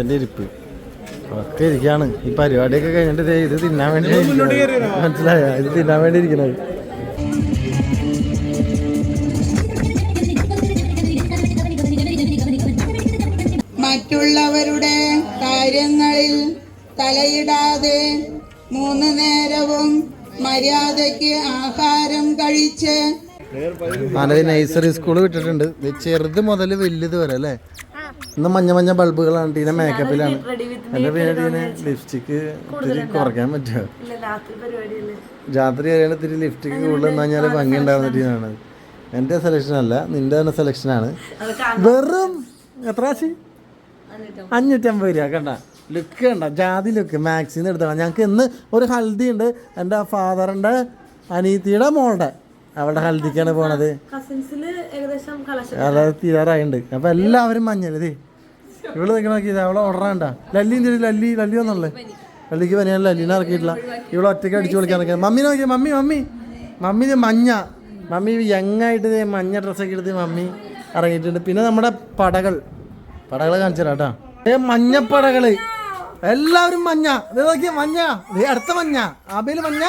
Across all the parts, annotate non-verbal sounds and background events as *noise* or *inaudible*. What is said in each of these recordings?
ഓണത്തിന്റെ ഇരിപ്പ്. ഒക്കെ ഇരിക്കാണ്. ഈ പരിപാടിയൊക്കെ കഴിഞ്ഞിട്ട് ദേ ഇത് തിന്നാൻ വേണ്ടി മനസ്സിലായ? ഇത് തിന്നാൻ വേണ്ടി ഇരിക്കണത്. മറ്റുള്ളവരുടെ കാര്യങ്ങളിൽ തലയിടാതെ മൂന്ന് നേരവും മര്യാദയ്ക്ക് ആഹാരം കഴിച്ച് നല്ല നഴ്സറി സ്കൂൾ വിട്ടിട്ടുണ്ട്. ചെറുത് മുതൽ വലുത് വരെ അല്ലേ? ഇന്ന് മഞ്ഞ മഞ്ഞ ബൾബുകളാണ് ടീന മേക്കപ്പിലാണ് എന്റെ പിന്നെ ടീന ലിപ്സ്റ്റിക്ക് ഇത്തിരി കുറയ്ക്കാൻ പറ്റുമോ? രാത്രി കഴിയാൻ ഇത്തിരി ലിപ്സ്റ്റിക്ക് കൂടുതൽ കഴിഞ്ഞാൽ ഭംഗി ഉണ്ടാവുന്ന ടീനാണ്. എന്റെ സെലക്ഷൻ അല്ല നിന്റെ തന്നെ സെലക്ഷനാണ് വെറും എത്ര ആശി? അഞ്ഞൂറ്റമ്പത്. രൂപ കണ്ട? ലുക്ക് കണ്ട? ജാതി ലുക്ക് മാക്സിന്ന് എടുത്താണ് ഞങ്ങൾക്ക് ഇന്ന് ഒരു ഹൽദി ഉണ്ട് എന്റെ ഫാദറിന്റെ അനീത്തിയുടെ മോളുടെ. അവളുടെ ഹൽദിക്കാണ് പോണത്. അതായത് തീരാറായിണ്ട്. അപ്പൊ എല്ലാവരും മഞ്ഞല്ലേ ഇവൾ ഇവിടെ നിൽക്കണ നോക്കി അവളെ ഓർഡറാണ്ട ലല്ലി എന്തിരി ലല്ലി ലല്ലി ഒന്നുള്ളേ ലല്ലിക്ക് പനിയാണ് ലല്ലിനെ ഇറക്കിയിട്ടില്ല. ഇവിടെ ഒറ്റയ്ക്ക് അടിച്ചു വിളിക്കാൻ ഇറക്കിയത് മമ്മി നോക്കിയ മമ്മി മമ്മി. മമ്മി ഇത് മഞ്ഞ. മമ്മി യങ്ങായിട്ട് മഞ്ഞ ഡ്രസ്സൊക്കെ എടുത്ത് മമ്മി ഇറങ്ങിയിട്ടുണ്ട്. പിന്നെ നമ്മുടെ പടകൾ. പടകൾ കാണിച്ചു തരാം കേട്ടോ. ഏ മഞ്ഞപ്പടകൾ എല്ലാവരും മഞ്ഞ. ഇത് നോക്കിയ മഞ്ഞ. അടുത്ത മഞ്ഞ. ആബേൽ മഞ്ഞ.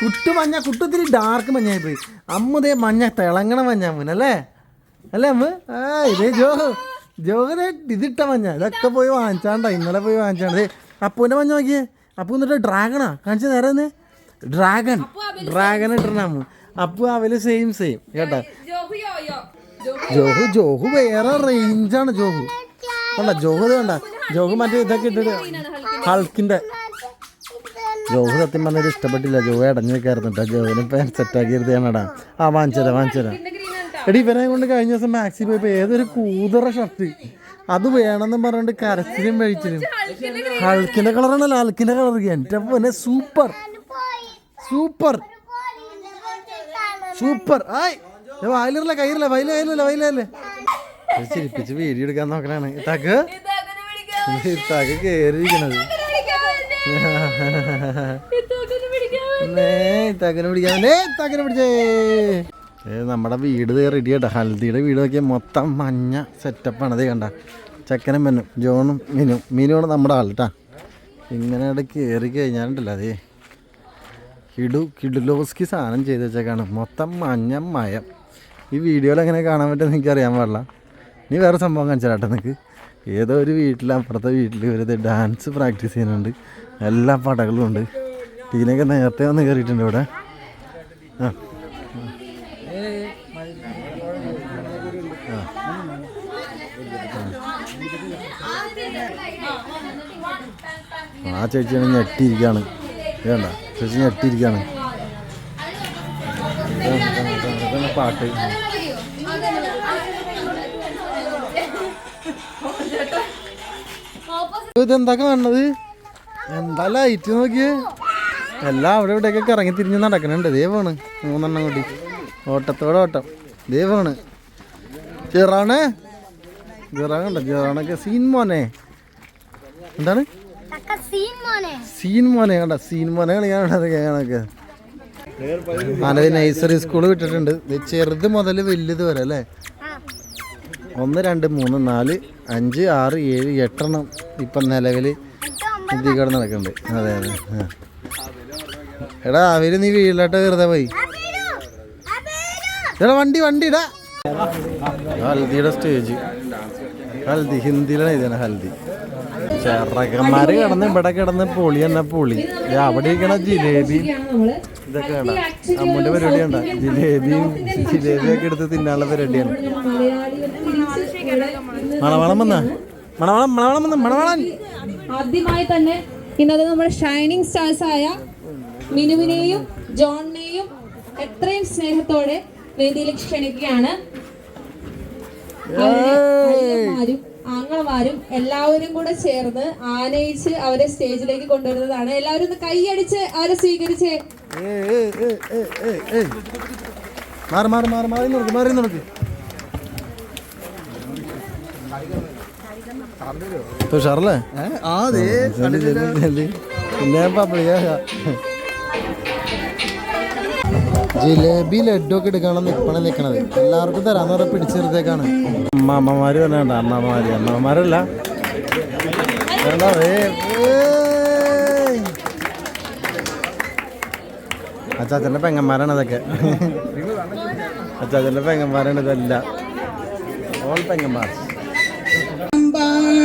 കുട്ടു മഞ്ഞ കുട്ടത്തിരി ഡാർക്ക് മഞ്ഞായി പോയി. അമ്മ ദേ മഞ്ഞ തിളങ്ങണ മഞ്ഞ അമ്മനല്ലേ അല്ലേ? അമ്മ? ആ ഇതേ ജോഹ്. ജോഹനെ ഇതിട്ട മഞ്ഞ. ഇതൊക്കെ പോയി വാങ്ങിച്ചാണ്ട ഇന്നലെ പോയി വാങ്ങിച്ചാണ്ട് അപ്പൂന്റെ മഞ്ഞ നോക്കിയേ. അപ്പു എന്നിട്ട് ഡ്രാഗണാ കാണിച്ച നേരെ ഡ്രാഗൺ ഡ്രാഗൺ ഇട്ടണ അമ്മ. അപ്പു അവൽ സെയിം സെയിം കേട്ടാ? ജോഹു ജോഹു വേറെ റേഞ്ചാണ് ജോഹു. കണ്ട? ജോഹു കണ്ട? ജോഹു മറ്റേ ഇതൊക്കെ ഇട്ടിട്ട് ഹൾക്കിന്റെ ജോഹു സത്യം പറഞ്ഞത് ഇഷ്ടപ്പെട്ടില്ല. ജോഹു അടഞ്ഞു വെക്കായിരുന്നു കേട്ടോ ജോഹിനെ ഇപ്പം സെറ്റാക്കി ഇരുത്തിയാണടാ ആ വാങ്ങിച്ചരാ വാങ്ങിച്ചരാ. എടി ഇവനെ കൊണ്ട് കഴിഞ്ഞ ദിവസം മാക്സി പോയപ്പോൾ ഏതൊരു കൂതറ ഷർട്ട് അത് വേണമെന്നും പറഞ്ഞിട്ട് കരച്ചിലും കഴിച്ചിലും ഹൾക്കിന്റെ കളറാണല്ലോ ഹൾക്കിന്റെ കളർ എന്റെ പോലെ സൂപ്പർ സൂപ്പർ സൂപ്പർ ആയ്. വയലില്ല കയ്യില്ല വയല കയ്യിലല്ല വയലല്ലേ ചിരിപ്പിച്ച് വീഡിയോ എടുക്കാൻ നോക്കണാണ് ഇത്താക്ക് ഇത്താക്ക് കേറിയിരിക്കണത്. *laughs* പിടിക്കാൻ പിടിച്ചേ. ഏ നമ്മുടെ വീട് റെഡി ആട്ടോ ഹൽദിയുടെ വീട് നോക്കിയാൽ മൊത്തം മഞ്ഞ സെറ്റപ്പാണ് അതേ കണ്ട. ചക്കനും പെണ്ണും ജോണും മീനും. മിനുവാണ് നമ്മുടെ ആൾ കേട്ടാ ഇങ്ങനെ അവിടെ കയറി കഴിഞ്ഞാലുണ്ടല്ലോ അതേ. കിടു കിടുലോസ്കി സാധനം ചെയ്ത് വെച്ചേക്കാണ്. മൊത്തം മഞ്ഞ മയം. ഈ വീഡിയോയിൽ എങ്ങനെ കാണാൻ പറ്റുമെന്ന് എനിക്ക് അറിയാൻ പാടില്ല. നീ വേറെ സംഭവം കാണിച്ചാട്ടോ നിനക്ക്. ഏതോ ഒരു വീട്ടിൽ അപ്പുറത്തെ വീട്ടിൽ ഒരു ഡാൻസ് പ്രാക്ടീസ് ചെയ്യുന്നുണ്ട്. എല്ലാ പടകളും ഉണ്ട്. ടീനൊക്കെ നേരത്തെ വന്ന് കയറിയിട്ടുണ്ട് ഇവിടെ. ആ. ആ. ചേച്ചിയാണ് ഞെട്ടിയിരിക്കുകയാണ്. വേണ്ട ചേച്ചി ഞെട്ടിയിരിക്കുകയാണ്. പാട്ട്. ഇതെന്താ കാണുന്നത്? എന്താ ലൈറ്റ് നോക്കിയേ? എല്ലാം അവിടെ ഇവിടെയൊക്കെ ഇറങ്ങി തിരിഞ്ഞ് നടക്കണുണ്ട് ദൈവമാണ് മൂന്നെണ്ണം കൂടി. ഓട്ടത്തോടെ ഓട്ടം. ദൈവമാണ് ചെറാണ് ചെറാണുണ്ടോ ചെറാണൊക്കെ സീൻ മോനെ. എന്താണ്? സീൻ മോനെ. കണ്ട? സീൻ മോനെ കളിക്കാനുള്ളത് കേണൊക്കെ ആനത് നഴ്സറി സ്കൂൾ വിട്ടിട്ടുണ്ട്. ചെറുത് മുതൽ വലുത് വരെ അല്ലേ? ഒന്ന് രണ്ട് മൂന്ന് നാല് അഞ്ച് ആറ് ഏഴ് എട്ടെണ്ണം ഇപ്പം നിലവിൽ ഇതിക്കടെ നടക്കുന്നുണ്ട് അതെ അതെ. എടാ അവർ നീ വീട്ടിലോട്ട് വെറുതെ പോയി. എടാ വണ്ടി വണ്ടി ഇടാ ഹൽദിയുടെ സ്റ്റേജ്. ഹൽദി ഹിന്ദിയിലാണ് ഇതാണ് ഹൽദി. ചെറകന്മാര് കിടന്ന് ഇവിടെ കിടന്ന് പൊളി തന്നെ പൊളി. അവിടെ ഇരിക്കണ ജിലേബി. ഇതൊക്കെ വേണ്ട അമ്മൂന്റെ പരിപാടി ഉണ്ട ജിലേബിയും ജിലേബിയൊക്കെ എടുത്ത് തിന്നാനുള്ള പരിപാടിയാണ്. മണവളം വന്ന? മണവളം മണവളം വന്ന? മണവളം. ആദ്യമായി തന്നെ ഇന്നത് നമ്മുടെ ഷൈനിങ് സ്റ്റാർസ് ആയ മിനുവിനെയും ജോണിനെയും എത്രയും സ്നേഹത്തോടെ വേദിയിലേക്ക് ക്ഷണിക്കുകയാണ്. ആങ്ങളമാരും എല്ലാവരും കൂടെ ചേർന്ന് ആനയിച്ച് അവരെ സ്റ്റേജിലേക്ക് കൊണ്ടുവരുന്നതാണ്. എല്ലാവരും ഒന്ന് കൈയടിച്ച് അവരെ സ്വീകരിച്ച്. മാറി മാറി മാറി മാറി നോക്ക് മാറി നോക്ക് തുഷാറല്ലേ ജിലേബി ഒക്കെ എടുക്കണം നിൽപ്പണം നിക്കണത്. എല്ലാവർക്കും തരാന്ന് പറഞ്ഞ പിടിച്ചെടുത്തേക്കാണ് അമ്മാമ്മമാര് പറഞ്ഞ അമ്മമാര് അമ്മമാരല്ല അച്ചാച്ചന്റെ പെങ്ങന്മാരാണ് അതൊക്കെ അച്ചാച്ചന്റെ പെങ്ങന്മാരാണ് ഇതല്ല. ഓൾ പെങ്ങന്മാർ.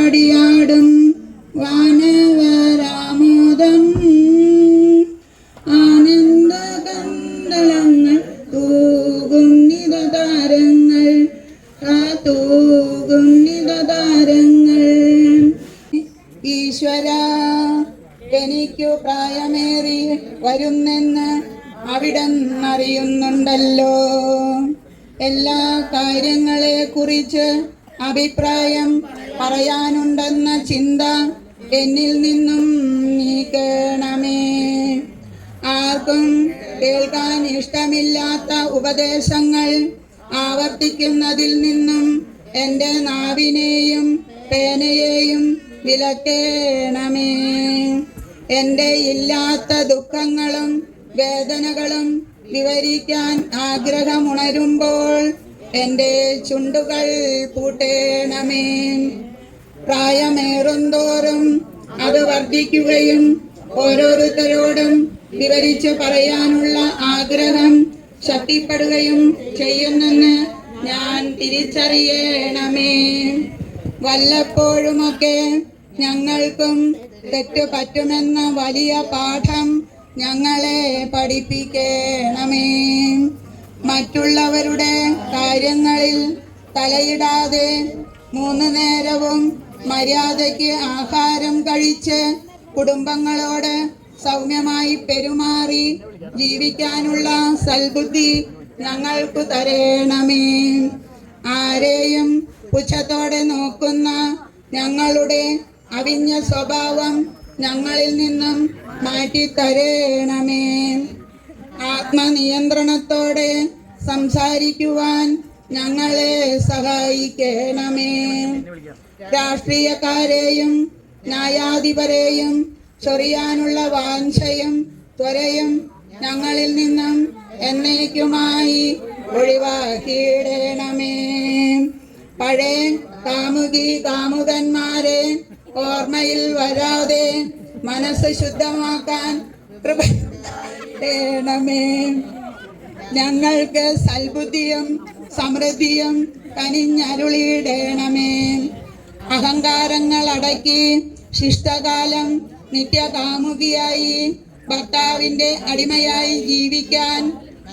പാടിയാടും വാനവരാമോദം. ആനന്ദ കണ്ടലങ്ങൾ തൂകും നിതതാരങ്ങൾ ആ തൂകും നിതതാരങ്ങൾ. ഈശ്വര എനിക്കു പ്രായമേറി വരുന്നെന്ന് അവിടെന്നറിയുന്നുണ്ടല്ലോ. എല്ലാ കാര്യങ്ങളെ കുറിച്ച് അഭിപ്രായം കേൾക്കാൻ ഉപദേശങ്ങൾ ആവർത്തിക്കുന്നതിൽ നിന്നും എന്റെ നാവിനെയും പേനയെയും വിലക്കേണമേ. എന്റെ ഇല്ലാത്ത ദുഃഖങ്ങളും വേദനകളും വിവരിക്കാൻ ആഗ്രഹമുണരുമ്പോൾ എന്റെ ചുണ്ടുകൾ പൂട്ടേണമേ. പ്രായമേറുന്തോറും അത് വർദ്ധിക്കുകയും ഓരോരുത്തരോടും വിവരിച്ചു പറയാനുള്ള ആഗ്രഹം ശക്തിപ്പെടുകയും ചെയ്യുന്നെന്ന് ഞാൻ തിരിച്ചറിയണമേ. വല്ലപ്പോഴുമൊക്കെ ഞങ്ങൾക്കും തെറ്റു പറ്റുമെന്ന വലിയ പാഠം ഞങ്ങളെ പഠിപ്പിക്കണമേ. മറ്റുള്ളവരുടെ കാര്യങ്ങളിൽ തലയിടാതെ മൂന്ന് നേരവും മര്യാദയ്ക്ക് ആഹാരം കഴിച്ച് കുടുംബങ്ങളോട് സൗമ്യമായി പെരുമാറി ജീവിക്കാനുള്ള സൽബുദ്ധി ഞങ്ങൾക്ക് തരേണമേ. ആരെയും പുച്ഛത്തോടെ നോക്കുന്ന ഞങ്ങളുടെ അവിഞ്ഞ സ്വഭാവം ഞങ്ങളിൽ നിന്നും മാറ്റി തരേണമേ ആത്മനിയന്ത്രണത്തോടെ സംസാരിക്കുവാൻ ഞങ്ങളെ സഹായിക്കണമേ. രാഷ്ട്രീയക്കാരെയും ന്യായാധിപരെയും ചൊറിയാനുള്ള വാഞ്ചയും ത്വരയും ഞങ്ങളിൽ നിന്നും എന്നേക്കുമായി ഒഴിവാക്കിയിടണമേ. പഴയ കാമുകി കാമുകന്മാരെ ഓർമ്മയിൽ വരാതെ മനസ്സ് ശുദ്ധമാക്കാൻ കൃപ ചെയ്യണമേ ഞങ്ങൾക്ക് സൽബുദ്ധിയും സമൃദ്ധിയും കനിഞ്ഞരുളിയിടണമേ. അഹങ്കാരങ്ങൾ അടക്കി ശിഷ്ടകാലം നിത്യകാമുകിയായി ഭർത്താവിന്റെ അടിമയായി ജീവിക്കാൻ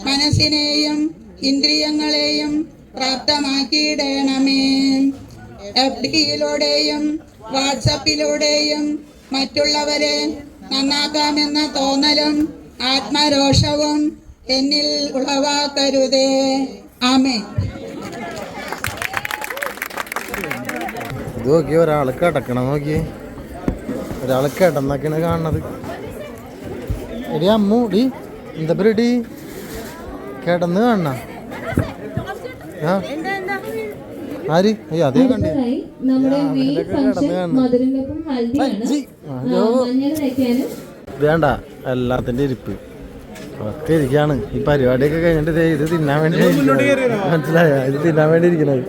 മനസ്സിനെയും ഇന്ദ്രിയങ്ങളെയും പ്രാപ്തമാക്കിയിടണമേ. എഫ് ഡിയിലൂടെയും വാട്സപ്പിലൂടെയും മറ്റുള്ളവരെ നന്നാക്കാമെന്ന തോന്നലും ആത്മരോഷവും എന്നിൽ ഉളവാക്കരുതേ ആമേ ഇത് നോക്കി ഒരാൾ അടക്കണം നോക്കി ഒരാൾ കിടന്നൊക്കെയാണ് കാണുന്നത്. എടി അമ്മു ഡി എന്താ പരിപാടി കിടന്ന് കാണണ? ആ? ആര്? അയ്യോ അതേ കണ്ടേ. വേണ്ട എല്ലാത്തിന്റെ ഇരിപ്പ്. ഒക്കെ ഇരിക്കാണ്. ഈ പരിപാടിയൊക്കെ കഴിഞ്ഞിട്ട് ഇത് തിന്നാൻ വേണ്ടി മനസ്സിലായ മനസ്സിലായോ? ഇത് തിന്നാൻ വേണ്ടി ഇരിക്കണത്.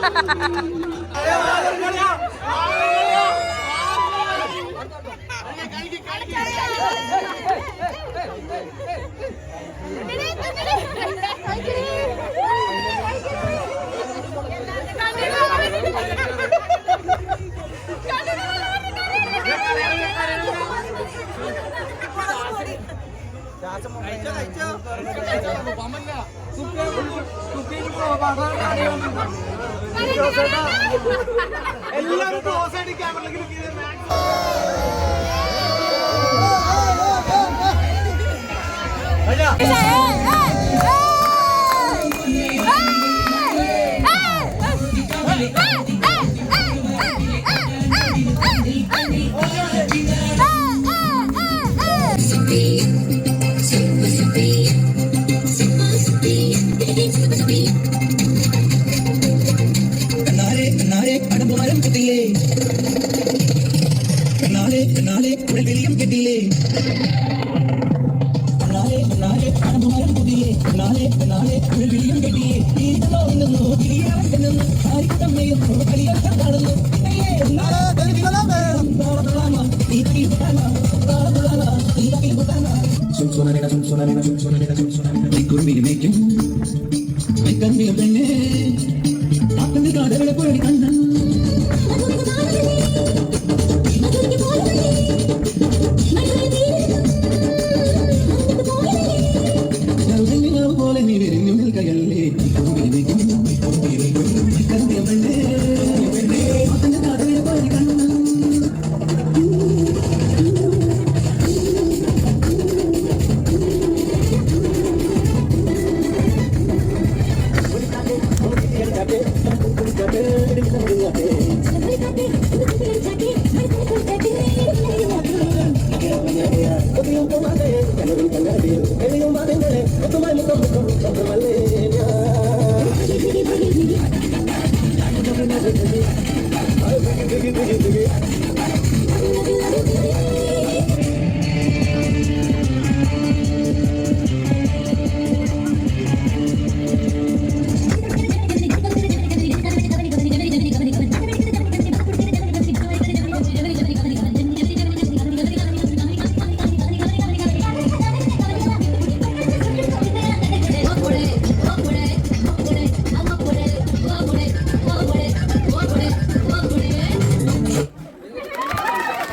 别玩了，漂亮。നിന്നു നാളെ ഒരു കളിയൊക്കെ കിട്ടിയില്ലേ? നാളെ നാളെ ഈ തകിൽ നാളെ നാളെ ഒരു പുട്ടാന കിട്ടിയേ തീരുന്നോ സുൻസുനനിക സുൻസുനനിക തിക്കുറുമിരി മേയ്ക്കും കണ്ണിലും പെണ്ണേ ആക്കന്റെ കാടകളെ പോയി കണ്ണൻ.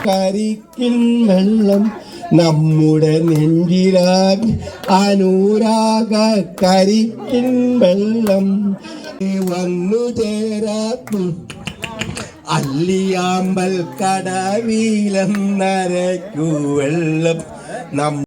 കരിക്കിൻ വെള്ളം നമ്മുടെ നെഞ്ചിലാൻ അനുരാഗ കരിക്കിൻ വെള്ളം. വന്നു ചേരാത്തു അല്ലിയാമ്പൽ കടവീലം നരക്കു വെള്ളം.